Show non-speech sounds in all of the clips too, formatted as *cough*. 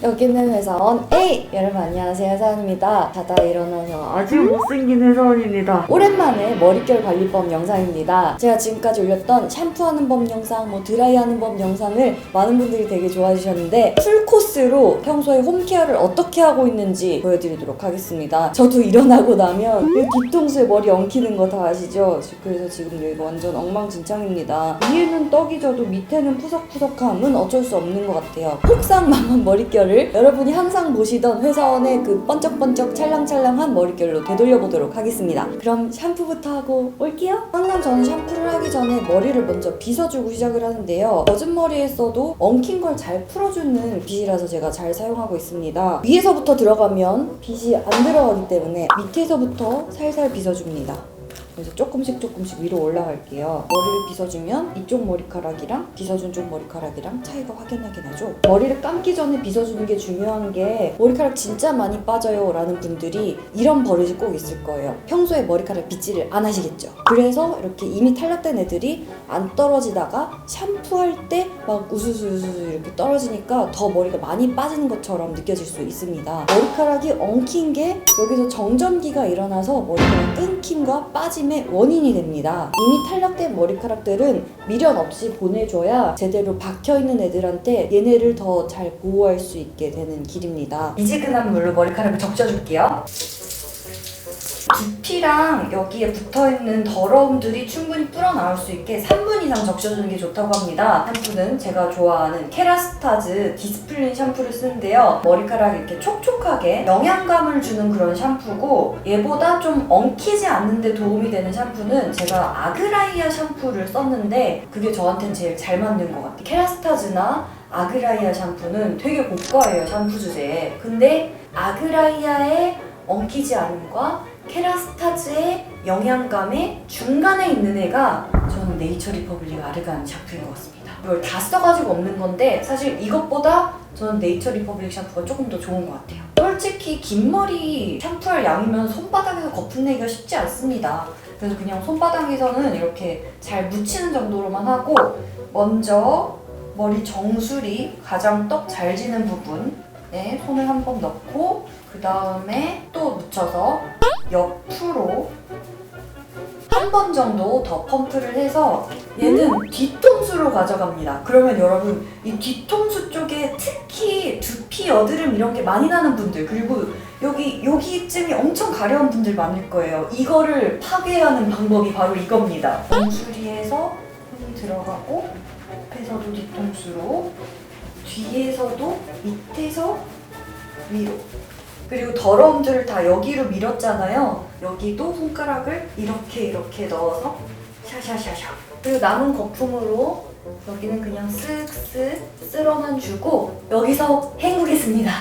여기는 회사원 A! 여러분 안녕하세요 회사원입니다. 자다 일어나서 아주 못생긴 회사원입니다. 오랜만에 머릿결 관리법 영상입니다. 제가 지금까지 올렸던 샴푸하는 법 영상, 뭐 드라이하는 법 영상을 많은 분들이 되게 좋아해 주셨는데 풀코스로 평소에 홈케어를 어떻게 하고 있는지 보여드리도록 하겠습니다. 저도 일어나고 나면 이 뒤통수에 머리 엉키는 거 다 아시죠? 그래서 지금 여기 완전 엉망진창입니다. 위에는 떡이 져도 밑에는 푸석푸석함은 어쩔 수 없는 것 같아요. 폭삭망한 머릿결 을 여러분이 항상 보시던 회사원의 그 번쩍번쩍 찰랑찰랑한 머릿결로 되돌려보도록 하겠습니다. 그럼 샴푸부터 하고 올게요. 항상 저는 샴푸를 하기 전에 머리를 먼저 빗어주고 시작을 하는데요. 젖은 머리에 써도 엉킨 걸 잘 풀어주는 빗이라서 제가 잘 사용하고 있습니다. 위에서부터 들어가면 빗이 안 들어가기 때문에 밑에서부터 살살 빗어줍니다. 그래서 조금씩 조금씩 위로 올라갈게요. 머리를 빗어주면 이쪽 머리카락이랑 빗어준 쪽 머리카락이랑 차이가 확연하게 나죠. 머리를 감기 전에 빗어주는 게 중요한 게 머리카락 진짜 많이 빠져요 라는 분들이 이런 버릇이 꼭 있을 거예요. 평소에 머리카락 빗질을 안 하시겠죠. 그래서 이렇게 이미 탈락된 애들이 안 떨어지다가 샴푸할 때 막 우수수수수 이렇게 떨어지니까 더 머리가 많이 빠지는 것처럼 느껴질 수 있습니다. 머리카락이 엉킨 게 여기서 정전기가 일어나서 머리카락 끊김과 빠짐 의 원인이 됩니다. 이미 탈락된 머리카락들은 미련 없이 보내줘야 제대로 박혀있는 애들한테 얘네를 더 잘 보호할 수 있게 되는 길입니다. 미지근한 물로 머리카락을 적셔줄게요. 두피랑 여기에 붙어있는 더러움들이 충분히 뿌러나올 수 있게 3분 이상 적셔주는 게 좋다고 합니다. 샴푸는 제가 좋아하는 케라스타즈 디스플린 샴푸를 쓰는데요. 머리카락 이렇게 촉촉하게 영양감을 주는 그런 샴푸고 얘보다 좀 엉키지 않는데 도움이 되는 샴푸는 제가 아그라이아 샴푸를 썼는데 그게 저한테는 제일 잘 맞는 것 같아요. 케라스타즈나 아그라이아 샴푸는 되게 고가예요 샴푸 주제에. 근데 아그라이아의 엉키지 않음과 케라스타즈의 영양감의 중간에 있는 애가 저는 네이처 리퍼블릭 아르간 샴푸인 것 같습니다. 이걸 다 써가지고 없는 건데 사실 이것보다 저는 네이처 리퍼블릭 샴푸가 조금 더 좋은 것 같아요. 솔직히 긴 머리 샴푸할 양이면 손바닥에서 거품 내기가 쉽지 않습니다. 그래서 그냥 손바닥에서는 이렇게 잘 묻히는 정도로만 하고 먼저 머리 정수리 가장 떡 잘 지는 부분에 손을 한 번 넣고 그 다음에 또 묻혀서 옆으로 한 번 정도 더 펌프를 해서 얘는 뒤통수로 가져갑니다. 그러면 여러분 이 뒤통수 쪽에 특히 두피 여드름 이런 게 많이 나는 분들 그리고 여기 여기쯤이 엄청 가려운 분들 많을 거예요. 이거를 파괴하는 방법이 바로 이겁니다. 정수리에서 손이 들어가고 옆에서도 뒤통수로 뒤에서도 밑에서 위로 그리고 더러움들을 다 여기로 밀었잖아요. 여기도 손가락을 이렇게 이렇게 넣어서 샤샤샤샤. 그리고 남은 거품으로 여기는 그냥 쓱쓱 쓸어만 주고 여기서 헹구겠습니다.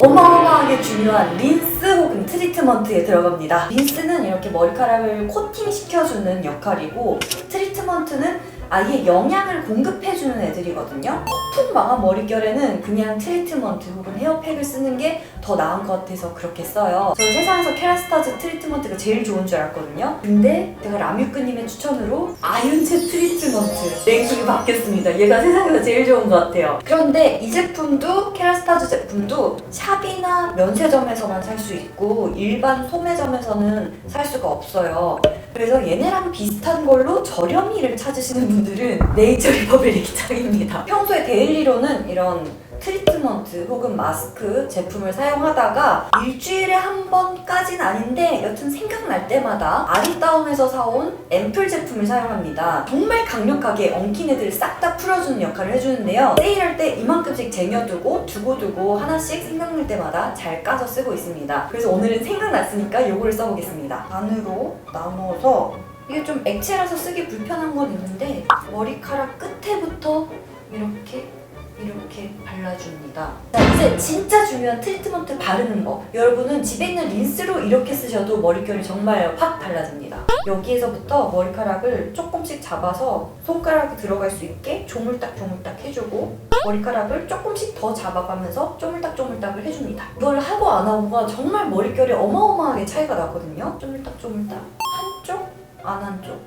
어마어마하게 중요한 린스 혹은 트리트먼트에 들어갑니다. 린스는 이렇게 머리카락을 코팅시켜주는 역할이고 트리트먼트는 아예 영양을 공급해주는 애들이거든요. 거품 망한 머릿결에는 그냥 트리트먼트 혹은 헤어팩을 쓰는 게 더 나은 것 같아서 그렇게 써요. 저는 세상에서 케라스타즈 트리트먼트가 제일 좋은 줄 알았거든요. 근데 제가 라뮤크님의 추천으로 아윤체 트리트먼트 랭킹이 바뀌었습니다. 얘가 세상에서 제일 좋은 것 같아요. 그런데 이 제품도 케라스타즈 제품도 샵이나 면세점에서만 살 수 있고 일반 소매점에서는 살 수가 없어요. 그래서 얘네랑 비슷한 걸로 저렴이를 찾으시는 분들은 네이처 리퍼블릭이 짱입니다. 평소에 데일리로는 이런 트리트먼트 혹은 마스크 제품을 사용하다가 일주일에 한 번까진 아닌데 여튼 생각날 때마다 아리따움에서 사온 앰플 제품을 사용합니다. 정말 강력하게 엉킨 애들을 싹 다 풀어주는 역할을 해주는데요. 세일할 때 이만큼씩 쟁여두고 두고두고 하나씩 생각날 때마다 잘 까서 쓰고 있습니다. 그래서 오늘은 생각났으니까 이거를 써보겠습니다. 반으로 나눠서 이게 좀 액체라서 쓰기 불편한 건 있는데 머리카락 끝에부터 발라줍니다. 자, 이제 진짜 중요한 트리트먼트 바르는 법. 여러분은 집에 있는 린스로 이렇게 쓰셔도 머릿결이 정말 확 달라집니다. 여기에서부터 머리카락을 조금씩 잡아서 손가락이 들어갈 수 있게 조물딱조물딱 해주고 머리카락을 조금씩 더 잡아가면서 쪼물딱쪼물딱을 해줍니다. 이걸 하고 안 하고가 정말 머릿결이 어마어마하게 차이가 나거든요. 쪼물딱쪼물딱 한쪽, 안 한쪽.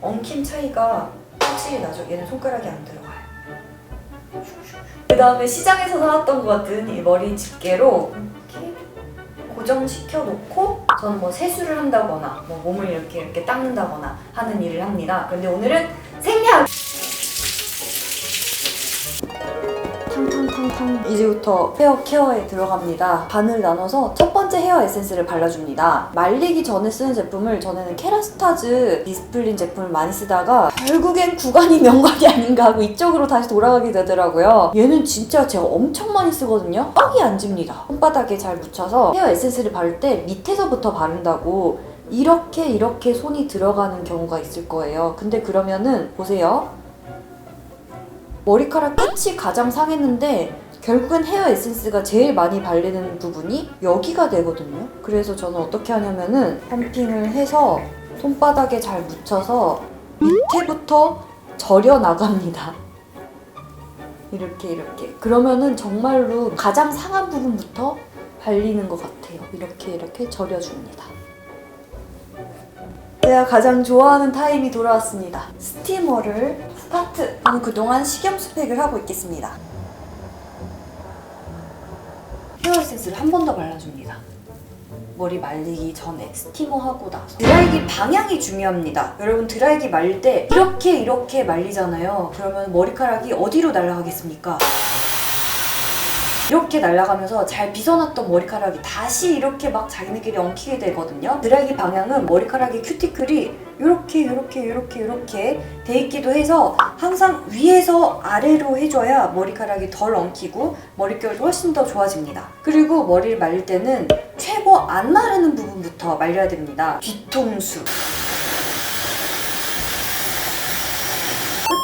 엉킴 차이가 확실히 나죠. 얘는 손가락이 안 들어가요. 그 다음에 시장에서 사왔던 것 같은 이 머리 집게로 이렇게 고정시켜 놓고 저는 뭐 세수를 한다거나 뭐 몸을 이렇게 이렇게 닦는다거나 하는 일을 합니다. 그런데 오늘은 생략! 탕탕탕탕 이제부터 헤어 케어에 들어갑니다. 반을 나눠서 첫 번째 헤어 에센스를 발라줍니다. 말리기 전에 쓰는 제품을 전에는 케라스타즈 디스플린 제품을 많이 쓰다가 결국엔 구간이 *laughs* 명관이 아닌가 하고 이쪽으로 다시 돌아가게 되더라고요. 얘는 진짜 제가 엄청 많이 쓰거든요. 빡이 안 집니다. 손바닥에 잘 묻혀서 헤어 에센스를 바를 때 밑에서부터 바른다고 이렇게 이렇게 손이 들어가는 경우가 있을 거예요. 근데 그러면은 보세요. 머리카락 끝이 가장 상했는데 결국엔 헤어 에센스가 제일 많이 발리는 부분이 여기가 되거든요. 그래서 저는 어떻게 하냐면은 펌핑을 해서 손바닥에 잘 묻혀서 밑에부터 절여 나갑니다. 이렇게 이렇게. 그러면은 정말로 가장 상한 부분부터 발리는 것 같아요. 이렇게 이렇게 절여줍니다. 제가 가장 좋아하는 타임이 돌아왔습니다. 스티머를 스타트! 저는 그동안 식염수팩을 하고 있겠습니다. 헤어 에센스를 한 번 더 발라줍니다. 머리 말리기 전에 스티머 하고 나서 드라이기 방향이 중요합니다. 여러분 드라이기 말릴 때 이렇게 이렇게 말리잖아요. 그러면 머리카락이 어디로 날아가겠습니까? 이렇게 날아가면서 잘 빗어놨던 머리카락이 다시 이렇게 막 자기네끼리 엉키게 되거든요. 드라이기 방향은 머리카락의 큐티클이 이렇게 이렇게 이렇게 이렇게 돼 있기도 해서 항상 위에서 아래로 해줘야 머리카락이 덜 엉키고 머릿결도 훨씬 더 좋아집니다. 그리고 머리를 말릴 때는 최고 안 마르는 부분부터 말려야 됩니다. 뒤통수.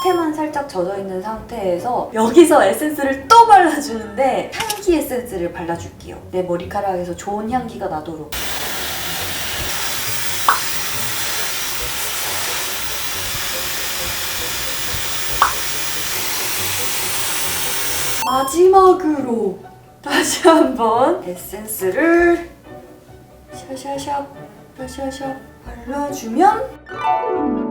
끝에만 살짝 젖어 있는 상태에서 여기서 에센스를 또 발라주는데 향기 에센스를 발라줄게요. 내 머리카락에서 좋은 향기가 나도록. 마지막으로 다시 한번 에센스를 샤샤샵 샤샤샵 발라주면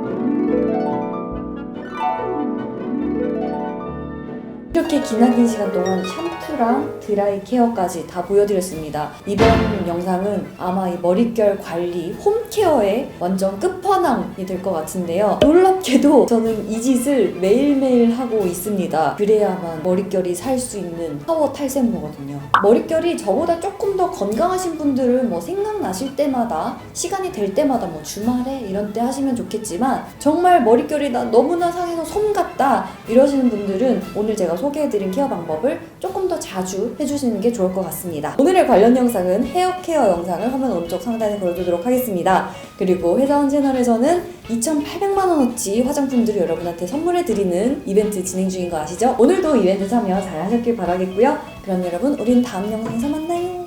이렇게 기나긴 시간 동안 샴푸랑 드라이 케어까지 다 보여드렸습니다. 이번 영상은 아마 이 머릿결 관리, 홈케어의 완전 끝판왕이 될 것 같은데요. 놀랍게도 저는 이 짓을 매일매일 하고 있습니다. 그래야만 머릿결이 살 수 있는 파워 탈색모거든요. 머릿결이 저보다 조금 더 건강하신 분들은 뭐 생각나실 때마다 시간이 될 때마다 뭐 주말에 이런 때 하시면 좋겠지만 정말 머릿결이 나 너무나 상해서 솜 같다 이러시는 분들은 오늘 제가 소개해드린 케어 방법을 조금 더 자주 해주시는 게 좋을 것 같습니다. 오늘의 관련 영상은 헤어 케어 영상을 화면 오른쪽 상단에 걸어두도록 하겠습니다. 그리고 회사원 채널에서는 2,800만원어치 화장품들을 여러분한테 선물해드리는 이벤트 진행 중인 거 아시죠? 오늘도 이벤트 참여 잘 하셨길 바라겠고요. 그럼 여러분, 우린 다음 영상에서 만나요.